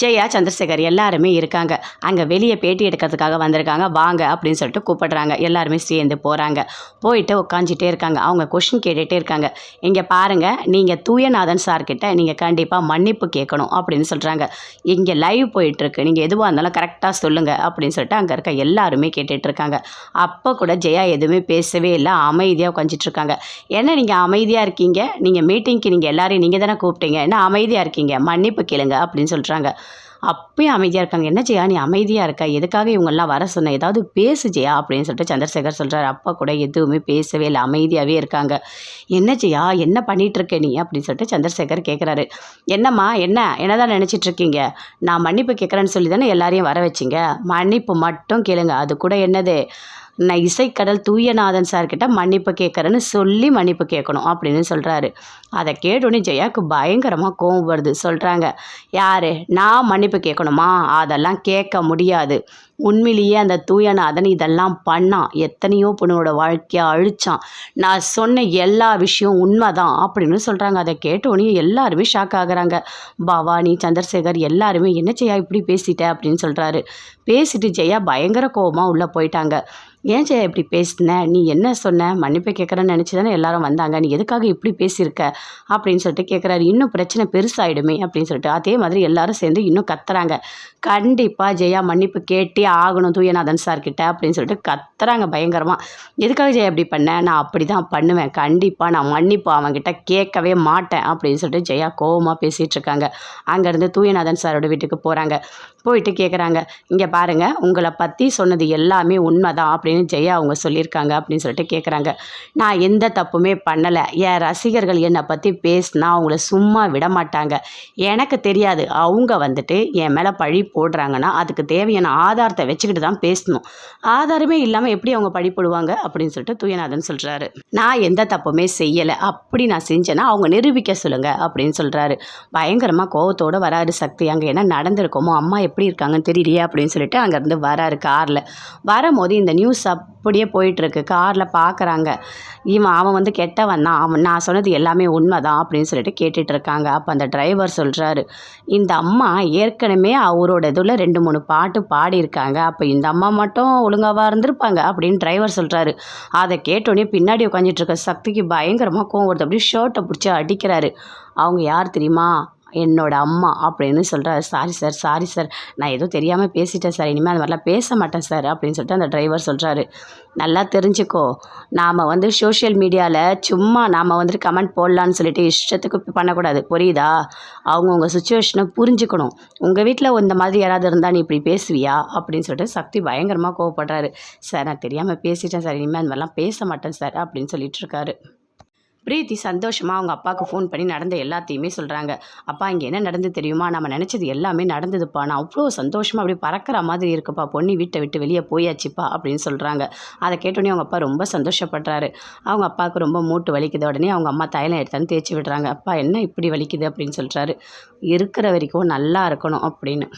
ஜெயா சந்திரசேகர் எல்லாருமே இருக்காங்க. அங்கே வெளியே பேட்டி எடுக்கிறதுக்காக வந்திருக்காங்க. வாங்க அப்படின்னு சொல்லிட்டு கூப்பிடுறாங்க. எல்லாருமே சேர்ந்து போகிறாங்க போயிட்டு உட்காந்துட்டே இருக்காங்க. அவங்க கொஷின் கேட்டுகிட்டே இருக்காங்க. இங்கே பாருங்கள் நீங்கள் தூயநாதன் சார்கிட்ட நீங்கள் கண்டிப்பாக மன்னிப்பு கேட்கணும் அப்படின்னு சொல்கிறாங்க இங்கே லைவ் போயிட்டுருக்கு நீங்கள் எதுவாக இருந்தாலும் கரெக்டாக சொல்லுங்கள் அப்படின்னு சொல்லிட்டு அங்கே இருக்க எல்லாருமே கேட்டுட்ருக்காங்க அப்போ கூட ஜெயா எதுவுமே பேசவே இல்லை. அமைதியாக உட்காந்துட்ருக்காங்க என்ன நீங்கள் அமைதியாக இருக்கீங்க? நீங்கள் மீட்டிங்க்கு நீங்கள் எல்லாரையும் நீங்கள் தானே கூப்பிட்டீங்க. என்ன அமைதியாக இருக்கீங்க? மன்னிப்பு கேளுங்க அப்படின்னு சொல்கிறாங்க அப்பயும் அமைதியாக இருக்காங்க. என்ன ஜெயா நீ அமைதியாக இருக்க? எதுக்காக இவங்கெல்லாம் வர சொன்ன? ஏதாவது பேசு ஜெயா அப்படின்னு சொல்லிட்டு சந்திரசேகர் சொல்கிறார் அப்பா கூட எதுவுமே பேசவே இல்லை. அமைதியாகவே இருக்காங்க. என்ன ஜெயா என்ன பண்ணிட்டு இருக்க நீ? அப்படின்னு சொல்லிட்டு சந்திரசேகர் கேட்குறாரு என்னம்மா என்ன? என்னதான் நினச்சிட்டு இருக்கீங்க நான் மன்னிப்பு கேட்குறேன்னு சொல்லி தானே எல்லாரையும் வர வச்சிங்க? மன்னிப்பு மட்டும் கேளுங்க. அது கூட என்னது? நான் இசைக்கடல் தூயநாதன் சார்கிட்ட மன்னிப்பு கேட்குறேன்னு சொல்லி மன்னிப்பு கேட்கணும் அப்படின்னு சொல்கிறாரு அதை கேட்டோன்னே ஜெயாவுக்கு பயங்கரமாக கோவம் வருது. சொல்கிறாங்க யார்? நான் மன்னிப்பு கேட்கணுமா அதெல்லாம் கேட்க முடியாது. உண்மையிலேயே அந்த தூயநாதன் இதெல்லாம் பண்ணான். எத்தனையோ பொண்ணோட வாழ்க்கையை அழிச்சான். நான் சொன்ன எல்லா விஷயம் உண்மைதான் அப்படின்னு சொல்கிறாங்க அதை கேட்டோடனே எல்லாருமே ஷாக் ஆகுறாங்க. பவானி சந்திரசேகர் எல்லாருமே என்ன செய்யா இப்படி பேசிட்ட அப்படின்னு சொல்கிறாரு பேசிட்டு ஜெயா பயங்கர கோபமாக உள்ளே போயிட்டாங்க. ஏன் ஜெயா இப்படி பேசின? நீ என்ன சொன்ன? மன்னிப்பு கேட்குறேன்னு நினச்சி தானே எல்லாரும் வந்தாங்க. நீ எதுக்காக இப்படி பேசியிருக்க? அப்படின்னு சொல்லிட்டு கேட்குறாரு இன்னும் பிரச்சனை பெருசாகிடுமே அப்படின்னு சொல்லிட்டு. அதே மாதிரி எல்லாரும் சேர்ந்து இன்னும் கத்துறாங்க. கண்டிப்பாக ஜெயா மன்னிப்பு கேட்டே ஆகணும் தூயநாதன் சார் கிட்ட அப்படின்னு சொல்லிட்டு கத்துறாங்க பயங்கரமாக எதுக்காக ஜெய அப்படி பண்ண? நான் அப்படி தான் பண்ணுவேன். கண்டிப்பாக நான் மன்னிப்பு அவன்கிட்ட கேட்கவே மாட்டேன் அப்படின்னு சொல்லிட்டு ஜெயா கோபமாக பேசிகிட்டு இருக்காங்க. அங்கேருந்து தூயநாதன் சாரோட வீட்டுக்கு போகிறாங்க போயிட்டு கேட்குறாங்க இங்கே பாருங்கள் உங்களை பற்றி சொன்னது எல்லாமே உண்மை தான் அப்படின்னு ஜெயா அவங்க சொல்லியிருக்காங்க அப்படின்னு சொல்லிட்டு கேட்குறாங்க நான் எந்த தப்புமே பண்ணலை. என் ரசிகர்கள் என்னை பற்றி பேசினா அவங்கள சும்மா விட மாட்டாங்க. எனக்கு தெரியாது. அவங்க வந்துட்டு என் மேலே பழி போடுறாங்கன்னா அதுக்கு தேவையான ஆதாரத்தை வச்சுக்கிட்டு தான் பேசணும். ஆதாரமே இல்லாமல் எப்படி அவங்க படிப்படுவாங்க அப்படின்னு சொல்லிட்டு தூயநாதன் சொல்கிறாரு நான் எந்த தப்புமே செய்யலை. அப்படி நான் செஞ்சேன்னா அவங்க நிரூபிக்க சொல்லுங்கள் அப்படின்னு சொல்கிறாரு பயங்கரமாக கோவத்தோடு வராரு சக்தி. அங்கே என்ன நடந்திருக்கோமோ அம்மா எப்படி இருக்காங்கன்னு தெரியலையே அப்படின்னு சொல்லிட்டு அங்கேருந்து வராரு காரில். வரும்போது இந்த நியூஸ் அப்படியே போயிட்டுருக்கு காரில் பார்க்குறாங்க இவன் அவன் வந்து கெட்டவன் தான். அவன் நான் சொன்னது எல்லாமே உண்மை தான் அப்படின்னு சொல்லிட்டு கேட்டுட்டு இருக்காங்க. அப்போ அந்த டிரைவர் சொல்கிறாரு இந்த அம்மா ஏற்கனவே அவரோட இதில் ரெண்டு மூணு பாட்டு இருக்காங்க அப்போ இந்த அம்மா மட்டும் ஒழுங்காவாக இருந்திருப்பாங்க அப்படின்னு டிரைவர் சொல்கிறாரு அதை கேட்டோடனே பின்னாடி உட்காந்துட்டு இருக்க சக்திக்கு பயங்கரமாக கோவம் வருது. அப்படியே ஷர்ட்டை பிடிச்சி அடிக்கிறாரு. அவங்க யார் தெரியுமா? என்னோட அம்மா அப்படின்னு சொல்கிறாரு சாரி சார் சாரி சார் நான் ஏதோ தெரியாமல் பேசிட்டேன் சார் இனிமேல் அந்த மாதிரிலாம் பேச மாட்டேன் சார் அப்படின்னு சொல்லிட்டு அந்த டிரைவர் சொல்கிறாரு நல்லா தெரிஞ்சுக்கோ. நாம் வந்து சோஷியல் மீடியாவில் சும்மா நாம் வந்துட்டு கமெண்ட் போடலான்னு சொல்லிட்டு இஷ்டத்துக்கு பண்ணக்கூடாது. புரியுதா? அவங்கவுங்க சுச்சுவேஷனை புரிஞ்சுக்கணும். உங்கள் வீட்டில் இந்த மாதிரி யாராவது இருந்தால் நீ இப்படி பேசுவியா? அப்படின்னு சொல்லிட்டு சக்தி பயங்கரமாக கோவப்படுறாரு. சார் நான் தெரியாமல் பேசிட்டேன் சார் இனிமேல் அந்த மாதிரிலாம் பேச மாட்டேன் சார் அப்படின்னு சொல்லிட்டு இருக்காரு. பிரீத்தி சந்தோஷமாக அவங்க அப்பாவுக்கு ஃபோன் பண்ணி நடந்த எல்லாத்தையுமே சொல்கிறாங்க அப்பா இங்கே என்ன நடந்து தெரியுமா? நம்ம நினச்சது எல்லாமே நடந்ததுப்பா. நான் அவ்வளோ சந்தோஷமாக அப்படி பறக்கிற மாதிரி இருக்குப்பா. பொண்ணு வீட்டை விட்டு வெளியே போயாச்சுப்பா அப்படின்னு சொல்கிறாங்க அதை கேட்டோடனே அவங்க அப்பா ரொம்ப சந்தோஷப்படுறாரு. அவங்க அப்பாவுக்கு ரொம்ப மூட்டு வலிக்குது உடனே அவங்க அம்மா தைலம் எடுத்தாந்து தேய்ச்சி விடுறாங்க. அப்பா என்ன இப்படி வலிக்குது? அப்படின்னு சொல்கிறாரு இருக்கிற வரைக்கும் நல்லா இருக்கணும் அப்படின்னு.